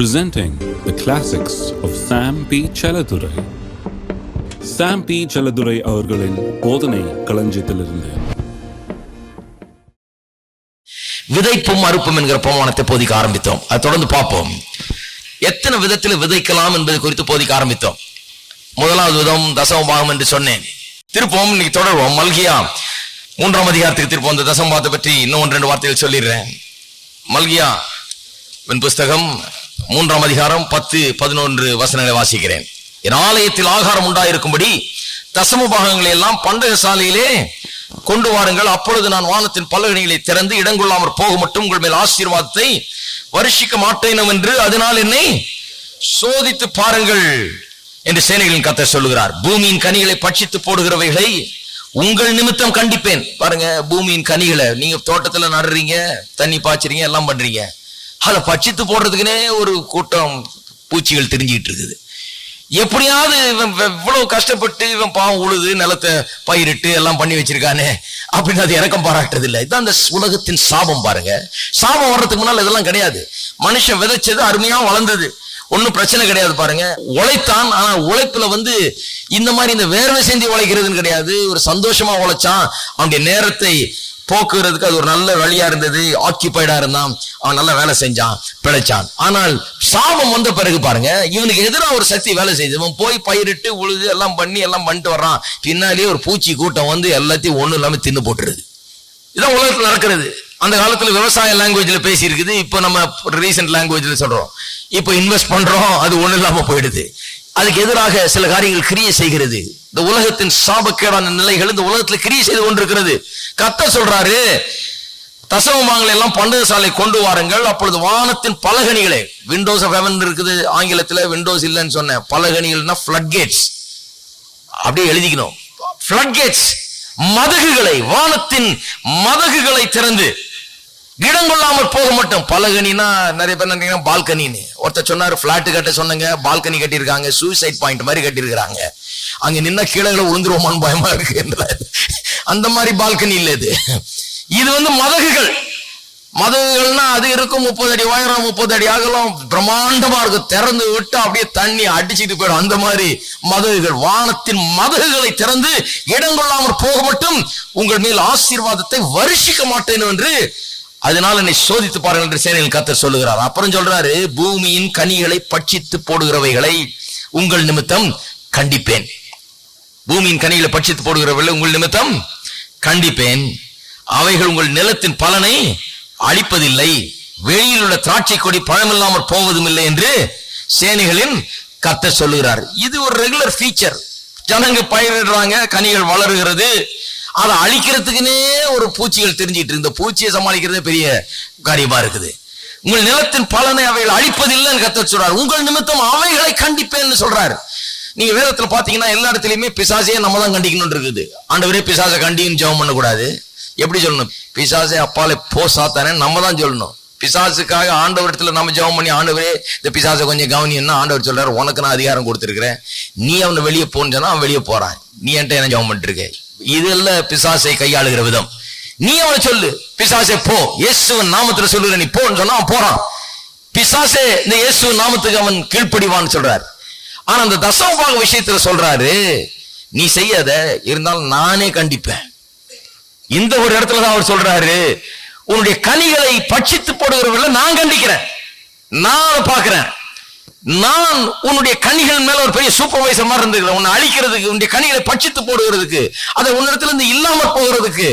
presenting the classics of Sam P. Chaladurai. Sam P Chelladurai அவர்களின் போதனை களஞ்சியத்திலிருந்து. விதைப்பும் அறுப்பும் என்கிற பிரமாணத்தை போதிக்க ஆரம்பித்தோம். அதை தொடர்ந்து பார்ப்போம். எத்தனை விதத்தில் விதைக்கலாம் என்பது குறித்து போதிக்க ஆரம்பித்தோம். முதலாவது விதம் தசமபாகம் என்று சொன்னேன். திருப்போம் இன்னைக்கு தொடர்வோம். மல்கியா. மூன்றாம் அதிகாரத்துக்கு திருப்போம். இந்த தசமபாகத்தை பற்றி இன்னும் ஒன்று ரெண்டு வார்த்தைகள் சொல்லிடுறேன். மல்கியா என் புஸ்தகம் மூன்றாம் அதிகாரம் பத்து பதினொன்று வசனங்களை வாசிக்கிறேன். என் ஆலயத்தில் ஆகாரம் உண்டாயிருக்கும்படி தசம பாகங்களை எல்லாம் பண்டக சாலையிலே கொண்டு வாருங்கள். அப்பொழுது நான் வானத்தின் பலகணிகளை திறந்து இடங்கொள்ளாமற் போக மட்டும் உங்கள் மேல் ஆசீர்வாதத்தை வருஷிக்க மாட்டேனும் என்று அதனால் என்னை சோதித்து பாருங்கள் என்று சேனைகளின் கத்தை சொல்லுகிறார். பூமியின் கனிகளை பட்சித்து போடுகிறவைகளை உங்கள் நிமித்தம் கண்டிப்பேன். பாருங்க பூமியின் கனிகளை. நீங்க தோட்டத்துல நடுறீங்க தண்ணி பாய்ச்சறீங்க எல்லாம் பண்றீங்க. அதை பட்சித்து போடுறதுக்குனே ஒரு கூட்டம் பூச்சிகள் தெரிஞ்சுக்கிட்டு இருக்குது எப்படியாவது இவன் இவ்வளவு கஷ்டப்பட்டு இவன் பாவம் உழுது நிலத்தை பயிரிட்டு எல்லாம் பண்ணி வச்சிருக்கானே அப்படின்னு அது இறக்கம் பாராட்டுறது இல்லை. இதுதான் அந்த உலகத்தின் சாபம் பாருங்க. சாபம் வர்றதுக்கு முன்னால் இதெல்லாம் கிடையாது. மனுஷன் விதைச்சது அருமையாக வளர்ந்தது. ஒன்றும் பிரச்சனை கிடையாது பாருங்க. உழைத்தான் ஆனால் உழைப்புல வந்து இந்த மாதிரி இந்த வேர்வை செஞ்சு உழைக்கிறதுன்னு கிடையாது. ஒரு சந்தோஷமா உழைச்சான். அவனுடைய நேரத்தை போக்குறதுக்கு அது ஒரு நல்ல வழியா இருந்தது. ஆக்கியபைடா இருந்தான். அவன் நல்லா வேலை செஞ்சான் பிழைச்சான். ஆனால் சாபம் வந்த பிறகு பாருங்க இவனுக்கு எதிராக ஒரு சக்தி வேலை செய்யுது இவன் போய் பயிரிட்டு உழுது எல்லாம் பண்ணி எல்லாம் பண்ணிட்டு வர்றான். பின்னாலேயே ஒரு பூச்சி கூட்டம் வந்து எல்லாத்தையும் ஒண்ணும் இல்லாம தின்னு போட்டுருது. இதான் உலகத்துல நடக்கிறது. அந்த காலத்துல விவசாய லாங்குவேஜ்ல பேசியிருக்குது. இப்போ நம்ம ரீசெண்ட் லாங்குவேஜ்ல சொல்றோம். இப்போ இன்வெஸ்ட் பண்றோம் அது ஒண்ணு இல்லாம போயிடுது. அதுக்கு எதிராக சில காரியங்கள் கிரியை செய்கிறது. இந்த உலகத்தின் சாபக்கேடான நிலைகள் இந்த உலகத்துல கிரியை செய்து கொண்டிருக்கிறது. கத்த சொல்றாரு தசவமாங்களை எல்லாம் பண்டக சாலை கொண்டு வாருங்கள். அப்பொழுது வானத்தின் பலகணிகளே விண்டோஸ் ஆஃப் ஹெவன் இருக்குது ஆங்கிலத்தில் விண்டோஸ் இல்லைன்னு சொன்னேன். பலகணிகள்னா ஃப்ளட் கேட்ஸ் அப்படியே எழுதிக்கணும். ஃப்ளட் கேட்ஸ் மதகுகளை வானத்தின் மதகுகளை திறந்து. இடம் கொள்ளாமல் போக மாட்டோம். பலகனினா நிறைய பேர் நினைக்கிறாங்க பால்கனின்னு ஒருத்தர் சொன்னாரு பிளாட் கட்ட சொன்னங்க பால்கனி கட்டியிருக்காங்க சூசைட் பாயிண்ட் மாதிரி கட்டியிருக்கிறாங்க. அங்க நின்னா கீழே விழுந்துருவோமான்னு பயமா இருக்கு என்ற அந்த மாதிரி பால்கனி இல்ல இது. இது வந்து மதகுகள். மதகுகள்னா அது இருக்கும் முப்பது அடி உயரம் முப்பது அடி அகலம் பிரம்மாண்டமா இருக்கும். திறந்து விட்டு அப்படியே தண்ணி அடிச்சுட்டு போயிடும். அந்த மாதிரி மதகுகள். வானத்தின் மதகுகளை திறந்து இடம் கொள்ளாமல் போக மட்டும் உங்கள் மேல் ஆசீர்வாதத்தை வருஷிக்க மாட்டேன் என்று அதனால என்னை சோதித்து பாருங்கள் என்று சேனையில் கத்தர் சொல்லுகிறார். அப்புறம் சொல்றாரு பூமியின் கனிகளை பட்சித்து போடுகிறவைகளை உங்கள் நிமித்தம் கண்டிப்பேன். பூமியின் கனிகளை பட்சித்து போடுகிறவர்கள் உங்கள் நிமித்தம் கண்டிப்பேன். அவைகள் உங்கள் நிலத்தின் பலனை அளிப்பதில்லை வெளியில் உள்ள திராட்சை கொடி பழமில்லாமல் போவதும் இல்லை என்று சேனைகளின் கத்த சொல்லுகிறார். இது ஒரு ரெகுலர் ஃபீச்சர் ஜனங்க பயிரிடுறாங்க கனிகள் வளருகிறது. அதை அழிக்கிறதுக்குனே ஒரு பூச்சிகள் தெரிஞ்சிட்டு இருந்த இந்த பூச்சியை சமாளிக்கிறதே பெரிய காரியமா இருக்குது. உங்கள் நிலத்தின் பலனை அவைகள் அழிப்பதில்லைன்னு கத்த சொல்றார். உங்கள் நிமித்தம் அவைகளை கண்டிப்பேன்னு சொல்றாரு. நீங்க வேதத்துல பாத்தீங்கன்னா எல்லா இடத்துலயுமே பிசாசையே நம்ம தான் கண்டிக்கணும் இருக்குது. ஆண்டவரே பிசாசை கண்டியும் ஜெபம் பண்ணக்கூடாது. எப்படி சொல்லணும்? பிசாசே அப்பாலே போ சாத்தானே நம்ம தான் சொல்லணும். பிசாசுக்காக ஆண்டவரத்தில் நம்ம ஜெபம் பண்ணி ஆண்டவரே இந்த பிசாசை கொஞ்சம் கவனியம்னா ஆண்டவர் சொல்றாரு உனக்கு நான் அதிகாரம் கொடுத்துருக்கிறேன். நீ அவனை வெளியே போன்னு சொன்னா அவன் வெளியே போறான். நீ என்கிட்ட என்ன ஜெபம் பண்ணிட்டுருக்க இதெல்லாம் பிசாசை கையாளுகிற விதம். நீ அவனை சொல்லு பிசாசே போ. இயேசுவன் நாமத்துல சொல்லுற நீ போன்னு சொன்னா அவன் போறான். பிசாசே இந்த இயேசு நாமத்துக்கு அவன் கீழ்ப்படிவான்னு சொல்றாரு. ஆனா அந்த தசமபாக விஷயத்துல சொல்றாரு நீ செய்யாத இருந்தாலும் நானே கண்டிப்பேன். இந்த ஒரு இடத்துல தான் அவர் சொல்றாரு உன்னுடைய கனிகளை பட்சித்து போடுகிறவர்கள் நான் கண்டிக்கிறேன். நான் அதை பார்க்கிறேன். நான் உன்னுடைய கனிகள் மேல ஒரு பெரிய சூப்பர்வைசர் மாதிரி இருந்துக்கிறேன். உன்னை அழிக்கிறதுக்கு உன்னுடைய கனிகளை பட்சித்து போடுகிறதுக்கு அதை உன்னிடத்துல இருந்து இல்லாம போகிறதுக்கு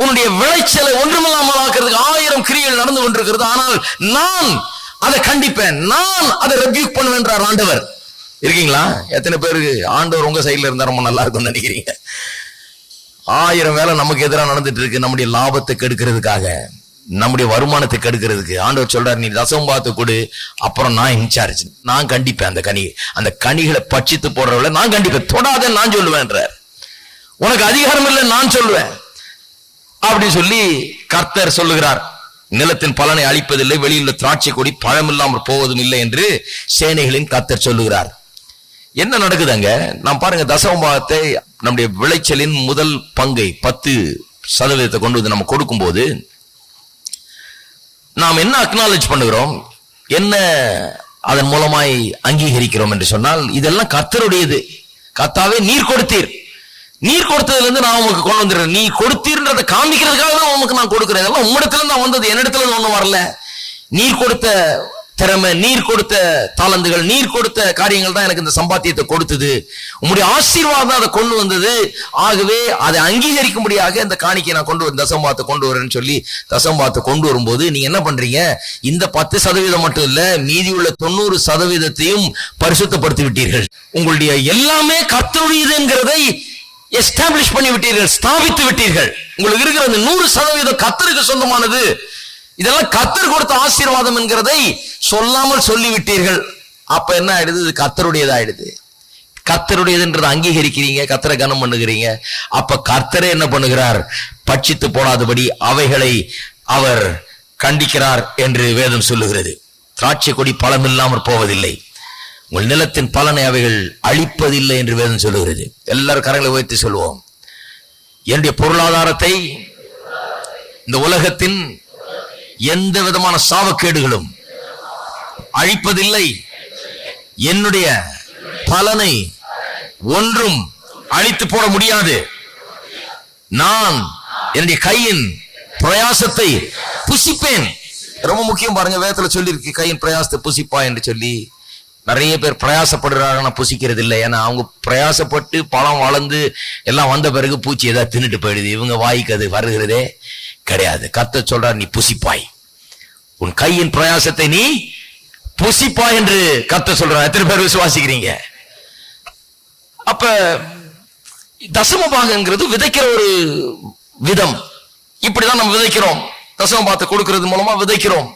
உன்னுடைய விளைச்சலை ஒன்றுமில்லாமல் ஆக்கிறதுக்கு ஆயிரம் கிரியைகள் நடந்து கொண்டிருக்கிறது. ஆனால் நான் அதை கண்டிப்பேன். நான் அதை ரெபியூக் பண்ணுவேன்றார் ஆண்டவர். இருக்கீங்களா? எத்தனை பேருக்கு ஆண்டவர் உங்க சைட்ல இருந்தா ரொம்ப நல்லா இருக்கும்னு நினைக்கிறீங்க? ஆயிரம் வேலை நமக்கு எதிராக நடந்துட்டு இருக்கு நம்முடைய லாபத்தை கெடுக்கிறதுக்காக நம்முடைய வருமானத்தை கெடுக்கிறதுக்கு. ஆண்டவர் சொல்றாரு நீ ரசம் பார்த்து கொடு அப்புறம் நான் இன்சார்ஜ். நான் கண்டிப்பேன் அந்த கனி அந்த கனிகளை பட்சித்து போடுறவள நான் கண்டிப்பேன். தொடாத நான் சொல்லுவேன்றார் உனக்கு அதிகாரம் இல்லை நான் சொல்லுவேன். அப்படி சொல்லி கர்த்தர் சொல்லுகிறார். நிலத்தின் பலனை அளிப்பதில்லை வெளியில் திராட்சை கொடி பழமில்லாமல் போவதும் இல்லை என்று சேனைகளின் கர்த்தர் சொல்லுகிறார். என்ன நடக்குது அங்க நாம் பாருங்க தசமபாகத்தை நம்முடைய விளைச்சலின் முதல் பங்கை பத்து சதவீதத்தை கொண்டு வந்து நம்ம கொடுக்கும்போது நாம் என்ன அக்னாலேஜ் பண்ணுகிறோம்? என்ன அதன் மூலமாய் அங்கீகரிக்கிறோம் என்று சொன்னால் இதெல்லாம் கத்தருடையது கத்தாவே நீர் கொடுத்தீர். நீர் கொடுத்ததுலேருந்து நான் உமக்கு கொண்டு வந்துடுறேன் நீ கொடுத்தீர்ன்றதை காமிக்கிறதுக்காக தான் உமக்கு நான் கொடுக்குறேன். இதெல்லாம் உம்மிடத்துல தான் வந்தது. என்னிடத்துல ஒன்றும் வரல. நீர் கொடுத்த திறமை நீர் கொடுத்த தாளந்துகள் நீர் கொடுத்த காரியங்கள் தான் எனக்கு இந்த சம்பாத்தியத்தை கொடுத்தது. உங்களுடைய ஆசீர்வாதம் அதை கொண்டு வந்தது. ஆகவே அதை அங்கீகரிக்கும்படியாக இந்த காணிக்கை நான் கொண்டு வந்து தசம்பாத்தை கொண்டு வரேன்னு சொல்லி தசம்பாத்தை கொண்டு வரும்போது நீங்க என்ன பண்றீங்க? இந்த பத்து சதவீதம் மட்டும் இல்ல மீதி உள்ள தொண்ணூறு சதவீதத்தையும் பரிசுத்தப்படுத்தி விட்டீர்கள் உங்களுடைய எல்லாமே கத்தருடையதுங்கிறதை எஸ்டாப்ளிஷ் பண்ணி விட்டீர்கள் ஸ்தாபித்து விட்டீர்கள் உங்களுக்கு இருக்கிற அந்த நூறு சதவீதம் கத்தருக்கு சொந்தமானது. இதெல்லாம் கத்தர் கொடுத்த ஆசீர்வாதம் என்கிறதை சொல்லாமல் சொல்லிவிட்டீர்கள். அப்ப என்ன ஆயிடுது? இது கத்தருடையதாயிடுது. கத்தருடையதுன்றதை அங்கீகரிக்கிறீங்க கத்தரை கனம் பண்ணுகிறீங்க. அப்ப கர்த்தரே என்ன பண்ணுகிறார்? பட்சித்து போடாதபடி அவைகளை அவர் கண்டிக்கிறார் என்று வேதம் சொல்லுகிறது. திராட்சை கொடி பலமில்லாமற் போவதில்லை. உங்கள் நிலத்தின் பலனை அவைகள் அழிப்பதில்லை என்று வேதம் சொல்லுகிறது. எல்லாரும் கரங்களை உயர்த்தி சொல்லுவோம் என்னுடைய பொருளாதாரத்தை இந்த உலகத்தின் எந்த விதமான சாவக்கேடுகளும் அழிப்பதில்லை. என்னுடைய பலனை ஒன்றும் அழித்து போட முடியாது. நான் என்னுடைய கையின் பிரயாசத்தை புசிப்பேன். ரொம்ப முக்கியம் பாருங்க வேதத்துல சொல்லியிருக்கு கையின் பிரயாசத்தை புசிப்பா? என்று சொல்லி. நிறைய பேர் பிரயாசப்படுறாங்க நான் புசிக்கிறது இல்லை ஏன்னா அவங்க பிரயாசப்பட்டு பழம் வளர்ந்து எல்லாம் வந்த பிறகு பூச்சி ஏதாவது தின்னுட்டு போயிடுது. இவங்க வாய்க்கு அது வருகிறதே. கிடையாது. கத்த சொல்றார் நீ புசிப்பாய். உன் கையின் பிரயாசத்தை நீ புசிப்பாய் என்று கத்த சொல்றார். எத்தனை பேர் விசுவாசிக்கிறீங்க? அப்ப தசம பாகங்கிறது விதைக்கிற ஒரு விதம். இப்படிதான் நம்ம விதைக்கிறோம். தசம பாகத்தை கொடுக்கறது மூலமா விதைக்கிறோம்.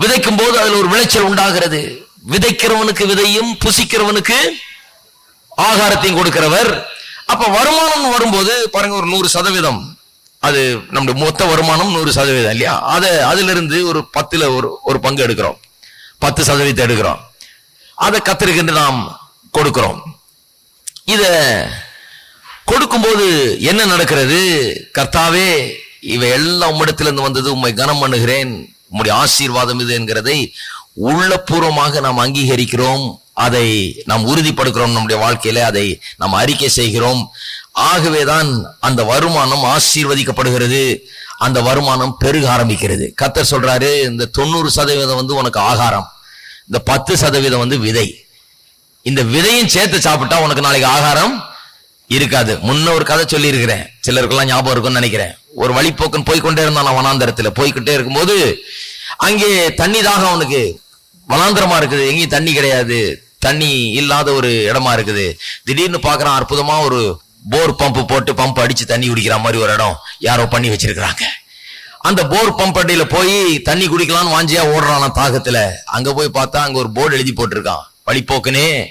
விதைக்கும் போது அதுல ஒரு விளைச்சல் உண்டாகிறது. விதைக்கிறவனுக்கு விதையும் புசிக்கிறவனுக்கு ஆகாரத்தையும் கொடுக்கிறவர். அப்ப வருமானம் வரும்போது பாருங்க ஒரு நூறு சதவீதம். அது நம்முடைய மொத்த வருமானம் நூறு சதவீதம் இல்லையா? அதை அதிலிருந்து ஒரு பத்தில் ஒரு ஒரு பங்கு எடுக்கிறோம். பத்து சதவீதத்தை எடுக்கிறோம். அதை கத்திருக்கின்ற நாம் கொடுக்கிறோம். இதை கொடுக்கும்போது என்ன நடக்கிறது? கர்த்தாவே இவை எல்லாம் உம்மிடத்திலிருந்து வந்தது உண்மை கனம் பண்ணுகிறேன். உம்முடைய ஆசீர்வாதம் இது என்கிறதை உள்ளபூர்வமாக நாம் அங்கீகரிக்கிறோம். அதை நாம் உறுதிப்படுக்கிறோம் நம்முடைய வாழ்க்கையில. அதை நாம் அறிக்கை செய்கிறோம். ஆகவேதான் அந்த வருமானம் ஆசீர்வதிக்கப்படுகிறது. அந்த வருமானம் பெருக ஆரம்பிக்கிறது. கத்தர் சொல்றாரு இந்த தொண்ணூறு சதவீதம் வந்து உனக்கு ஆகாரம். இந்த பத்து சதவீதம் வந்து விதை. இந்த விதையும் சேர்த்து சாப்பிட்டா உனக்கு நாளைக்கு ஆகாரம் இருக்காது. முன்ன ஒரு கதை சொல்லி இருக்கிறேன் சிலருக்கெல்லாம் ஞாபகம் இருக்கும்னு நினைக்கிறேன். ஒரு வழிப்போக்கன் போய்க்கொண்டே இருந்தான் வனாந்தரத்தில். வனாந்தரத்துல போய்கிட்டே இருக்கும்போது அங்கே தண்ணி தாகம் அவனுக்கு. வனாந்தரமா இருக்குது. எங்கேயும் தண்ணி கிடையாது. தண்ணி இல்லாத ஒரு இடமா இருக்குது. திடீர்னு பார்க்குறான் அற்புதமா ஒரு போர் பம்ப் போட்டு பம்ப் அடிச்சு தண்ணி குடிக்கிற மாதிரி ஒரு இடம் யாரோ பண்ணி வச்சிருக்கிறாங்க. அந்த போர் பம்ப் அடியில போய் தண்ணி குடிக்கலாம்னு வாஞ்சியா ஓடுறான் தாகத்துல. அங்க போய் பார்த்தா அங்க ஒரு போர்டு எழுதி போட்டிருக்கான். வழிபோக்குனே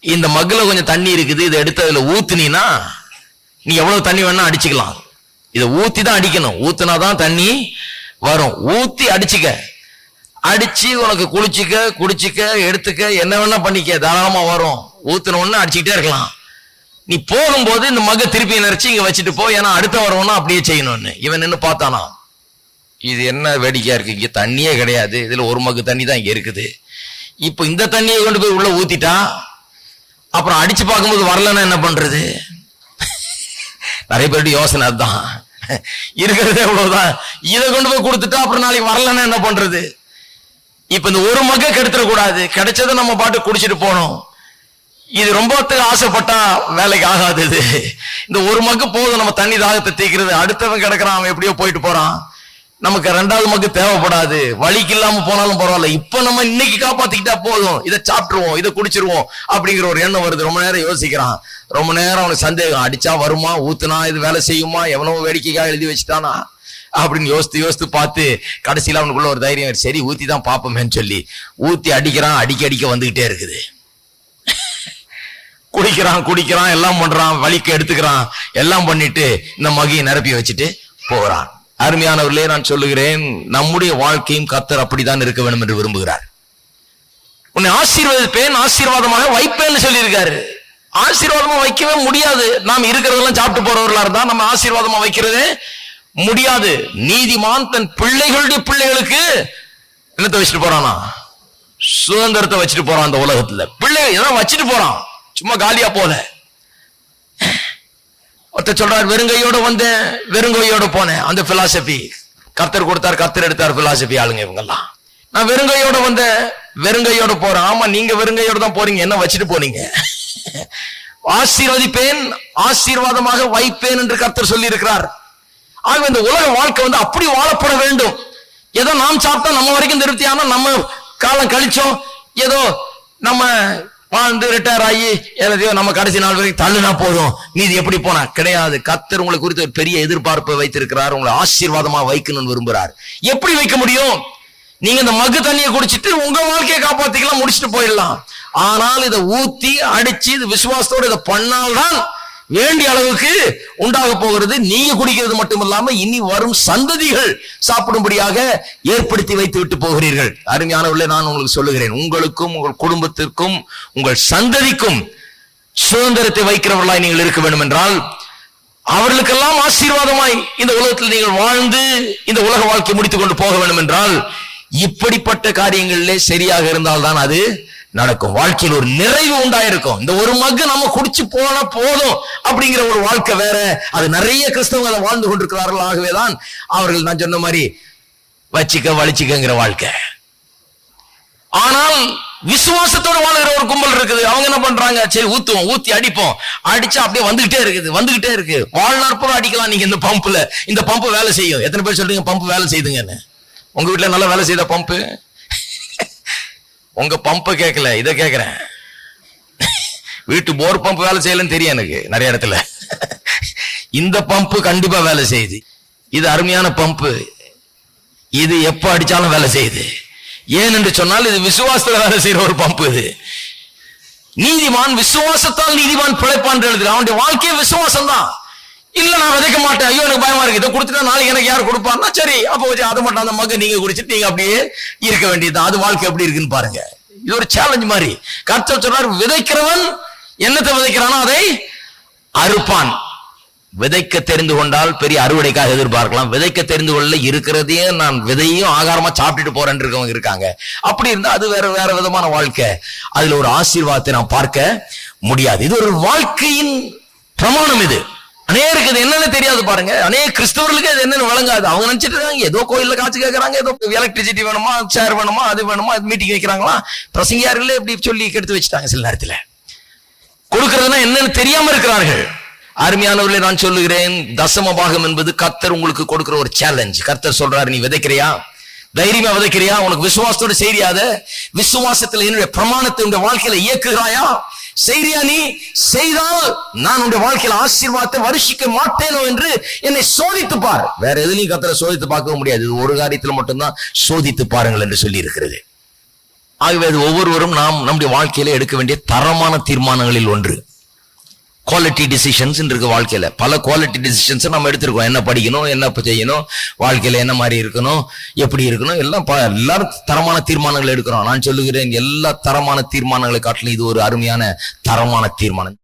இந்த மக்குல கொஞ்சம் தண்ணி இருக்குது இதை எடுத்து அதுல ஊத்துனீன்னா நீ எவ்வளவு தண்ணி வேணா அடிச்சுக்கலாம். இதை ஊத்தி தான் அடிக்கணும். ஊத்துனாதான் தண்ணி வரும். ஊத்தி அடிச்சுக்க. அடிச்சு உனக்கு குளிச்சுக்க குடிச்சுக்க எடுத்துக்க என்ன வேணா பண்ணிக்க. தாராளமா வரும். ஊத்துன உடனே அடிச்சுக்கிட்டே இருக்கலாம். நீ போகும்போது இந்த மக திருப்பி நினைச்சு இங்க வச்சுட்டு போ ஏன்னா அடுத்த வரவனா அப்படியே செய்யணும்னு. இவன் நின்று பார்த்தானா? இது என்ன வேடிக்கையா இருக்கு? இங்க தண்ணியே கிடையாது. இதுல ஒரு மக்கு தண்ணி தான் இங்க இருக்குது. இப்போ இந்த தண்ணியை கொண்டு போய் உள்ள ஊத்திட்டா அப்புறம் அடிச்சு பார்க்கும்போது வரலன்னா என்ன பண்றது? நிறைய பேருடைய யோசனை அதுதான். இருக்கிறதே இவ்வளவுதான் இதை கொண்டு போய் கொடுத்துட்டா அப்புறம் நாளைக்கு வரலன்னா என்ன பண்றது? இப்ப இந்த ஒரு மக கெடுத்துட கூடாது கிடைச்சதை நம்ம பாட்டு குடிச்சிட்டு போனோம் இது ரொம்பத்துக்கு ஆசைப்பட்டா வேலைக்கு ஆகாது இது. இந்த ஒரு மக்கு போதும் நம்ம தண்ணி தாகத்தை தீக்கிறது அடுத்தவன் கிடக்குறான் அவன் எப்படியோ போயிட்டு போறான். நமக்கு ரெண்டாவது மக்கு தேவைப்படாது. வழிக்கு இல்லாம போனாலும் பரவாயில்ல. இப்ப நம்ம இன்னைக்கு காப்பாத்திக்கிட்டா போதும். இதை சாப்பிட்டுருவோம் இதை குடிச்சிருவோம் அப்படிங்கிற ஒரு எண்ணம் வருது. ரொம்ப நேரம் யோசிக்கிறான். ரொம்ப நேரம் அவனுக்கு சந்தேகம். அடிச்சா வருமா? ஊத்துனா இது வேலை செய்யுமா? எவனோ வேடிக்கைக்காக எழுதி வச்சுட்டானா? அப்படின்னு யோசித்து யோசித்து பார்த்து கடைசியில் அவனுக்குள்ள ஒரு தைரியம் சரி ஊத்தி தான் பார்ப்போமேன்னு சொல்லி. ஊத்தி அடிக்கிறான். அடிக்க அடிக்க வந்துகிட்டே இருக்குது. குடிக்கிறான் குடிக்கிறான் எல்லாம் பண்றான் வலிக்கு எடுத்துக்கிறான் எல்லாம் பண்ணிட்டு இந்த மகியை நிரப்பி வச்சுட்டு போகிறான். அருமையானவர்களே நான் சொல்லுகிறேன் நம்முடைய வாழ்க்கையும் கத்தர் அப்படித்தான் இருக்க வேண்டும் என்று விரும்புகிறார். உன்னை ஆசீர்வதிப்பேன் ஆசீர்வாதமாக வைப்பேன்னு சொல்லியிருக்காரு. ஆசீர்வாதமா வைக்கவே முடியாது. நாம் இருக்கிறதெல்லாம் சாப்பிட்டு போறவர்களா இருந்தா நம்ம ஆசீர்வாதமா வைக்கிறதே முடியாது. நீதிமான் தன் பிள்ளைகளுடைய பிள்ளைகளுக்கு என்னத்தை வச்சுட்டு போறானா? சுதந்திரத்தை வச்சுட்டு போறான் அந்த உலகத்துல. பிள்ளை ஏதாவது வச்சுட்டு போறான். சும்மா காலியா போல. ஒருத்தர் சொல்றார் வெறுங்கையோட வந்தேன் வெறுங்கையோட போனேன். அந்த பிலாசபி கர்த்தர் கொடுத்தார் கர்த்தர் எடுத்தார் பிலாசபி ஆளுங்க இவங்கெல்லாம். நான் வெறுங்கையோட வந்தேன் வெறுங்கையோட போறேன். ஆமா நீங்க வெறுங்கையோட தான் போறீங்க. என்ன வச்சுட்டு போனீங்க? ஆசீர்வதிப்பேன் ஆசீர்வாதமாக வைப்பேன் என்று கர்த்தர் சொல்லி இருக்கிறார் ஆகவே இந்த உலக வாழ்க்கை வந்து அப்படி வாழப்பட வேண்டும். ஏதோ நாம் சாப்பிட்டா நம்ம வரைக்கும் திருப்தியான நம்ம காலம் கழிச்சோம் ஏதோ நம்ம வாழ்ந்து ரிட்டையர் ஆகி எல்லாத்தையும் நம்ம கடைசி நாள் வரைக்கும் தள்ளுனா போதும். நீதி எப்படி போனா? கிடையாது. கத்தர் உங்களை குறித்து ஒரு பெரிய எதிர்பார்ப்பை வைத்திருக்கிறார். உங்களை ஆசீர்வாதமா வைக்கணும்னு விரும்புறாரு. எப்படி வைக்க முடியும்? நீங்க இந்த மக்கு தண்ணியை குடிச்சிட்டு உங்க வாழ்க்கையை காப்பாத்திக்கலாம் முடிச்சுட்டு போயிடலாம். ஆனால் இதை ஊத்தி அடிச்சு இது விசுவாசத்தோடு இதை பண்ணால்தான் வேண்டிய அளவுக்கு உண்டாக போகிறது. நீங்க குடிக்கிறது மட்டுமல்லாம இனி வரும் சந்ததிகள் சாப்பிடும்படியாக ஏற்படுத்தி வைத்து விட்டு போகிறீர்கள். அருமையானவர்களே நான் உங்களுக்கு சொல்லுகிறேன். உங்களுக்கும் உங்கள் குடும்பத்திற்கும் உங்கள் சந்ததிக்கும் சுதந்திரத்தை வைக்கிறவர்களாய் நீங்கள் இருக்க வேண்டும் என்றால் அவர்களுக்கெல்லாம் ஆசீர்வாதமாய் இந்த உலகத்தில் நீங்கள் வாழ்ந்து இந்த உலக வாழ்க்கை முடித்துக் கொண்டு போக வேண்டும் என்றால் இப்படிப்பட்ட காரியங்களிலே சரியாக இருந்தால்தான் அது நடக்கும். வாழ்க்கையில் ஒரு நிறைவு உண்டாயிருக்கும். இந்த ஒரு மக்கு நம்ம குடிச்சு போனா போதும் அப்படிங்கிற ஒரு வாழ்க்கை வேற. அது நிறைய கிறிஸ்தவங்க அதை வாழ்ந்து கொண்டிருக்கிறார்கள். ஆகவேதான் அவர்கள் நான் சொன்ன மாதிரி வச்சிக்க வலிச்சிக்கங்கிற வாழ்க்கை. ஆனால் விசுவாசத்தோட வாழ்கிற ஒரு கும்பல் இருக்குது. அவங்க என்ன பண்றாங்க? சரி ஊத்துவோம். ஊத்தி அடிப்போம். அடிச்சா அப்படியே வந்துகிட்டே இருக்குது. வந்துகிட்டே இருக்கு. வாழ்நாள் பூரா அடிக்கலாம் நீங்க இந்த பம்புல. இந்த பம்பு வேலை செய்யும். எத்தனை பேர் சொல்றீங்க? பம்பு வேலை செய்யுதுங்கன்னு உங்க வீட்டுல நல்லா வேலை செய்த பம்பு? உங்க பம்பை கேட்கல இதை கேட்குறேன் வீட்டு போர் பம்ப் வேலை செய்யலன்னு தெரியும் எனக்கு நிறைய இடத்துல. இந்த பம்பு கண்டிப்பா வேலை செய்யுது. இது அருமையான பம்பு இது எப்ப அடிச்சாலும் வேலை செய்யுது. ஏன் என்று சொன்னால் இது விசுவாசத்துல வேலை செய்யற ஒரு பம்பு இது. நீதிமான் விசுவாசத்தால் நீதிமான் பிழைப்பான் எழுதுற அவனுடைய வாழ்க்கையே விசுவாசம் தான் இல்ல நான் விதைக்க மாட்டேன். ஐயோ எனக்கு பயமா இருக்கு. இதை கொடுத்துட்டா நாளைக்கு எனக்கு யார் கொடுப்பான்னா சரி அப்போ வச்சு அதை மட்டும் அந்த மக்க நீங்க குடிச்சிட்டு நீங்க அப்படியே இருக்க வேண்டியது அது வாழ்க்கை எப்படி இருக்குன்னு பாருங்க. இது ஒரு சேலஞ்ச் மாதிரி. கர்த்தர் சொன்னார் விதைக்கிறவன் என்னத்தை விதைக்கிறானோ அதை அறுப்பான். விதைக்க தெரிந்து கொண்டால் பெரிய அறுவடைக்காக எதிர்பார்க்கலாம். விதைக்க தெரிந்து கொள்ள இருக்கிறதையே நான் விதையும் ஆகாரமா சாப்பிட்டுட்டு போறேன்னு இருக்கவங்க இருக்காங்க. அப்படி இருந்தா அது வேற வேற விதமான வாழ்க்கை. அதுல ஒரு ஆசீர்வாதத்தை நான் பார்க்க முடியாது. இது ஒரு வாழ்க்கையின் பிரமாணம் இது. அநேருக்கு இது என்னன்னு தெரியாது பாருங்க. அநேக கிறிஸ்தவர்களுக்கு அது என்னன்னு வழங்காது அவங்க நினைச்சிட்டு இருக்காங்க ஏதோ கோயில்ல காட்சி கேட்கறாங்க ஏதோ எலக்ட்ரிசிட்டி வேணுமா சேர் வேணுமா அது வேணுமா மீட்டிங் வைக்கிறாங்களா? பிரசங்கியார்களே இப்படி சொல்லி கெடுத்து வச்சுட்டாங்க சில நேரத்தில். கொடுக்கறதுனா என்னன்னு தெரியாம இருக்கிறார்கள். அருமையானவர்களே நான் சொல்லுகிறேன் தசம பாகம் என்பது கர்த்தர் உங்களுக்கு கொடுக்கிற ஒரு சேலஞ்ச் கர்த்தர் சொல்றாரு நீ விதைக்கிறியா? தைரியமா விதைக்கிறியா? உனக்கு விசுவாசத்தோட செய்றியாத விசுவாசத்துல என்னுடைய பிரமாணத்தை உங்க வாழ்க்கையில இயக்குகிறாயா? செய்றியா நீ? செய்தால் நான் உன்னுடைய வாழ்க்கையில ஆசீர்வாதத்தை வருஷிக்க மாட்டேனோ என்று என்னை சோதித்து பார். வேற எதுலையும் கத்திர சோதித்து பார்க்க முடியாது. ஒரு காரியத்தில் மட்டும்தான் சோதித்து பாருங்கள் என்று சொல்லி இருக்கிறது ஆகவே அது ஒவ்வொருவரும் நாம் நம்முடைய வாழ்க்கையில எடுக்க வேண்டிய தரமான தீர்மானங்களில் ஒன்று. குவாலிட்டி டிசிஷன்ஸ் இருக்கு வாழ்க்கையில. பல குவாலிட்டி டிசிஷன்ஸ் நம்ம எடுத்திருக்கோம். என்ன படிக்கணும் என்ன செய்யணும் வாழ்க்கையில என்ன மாதிரி இருக்கணும் எப்படி இருக்கணும் எல்லாம் எல்லாரும் தரமான தீர்மானங்கள் எடுக்கிறோம். நான் சொல்லுகிறேன் எல்லா தரமான தீர்மானங்களை காட்டிலும் இது ஒரு அருமையான தரமான தீர்மானம்.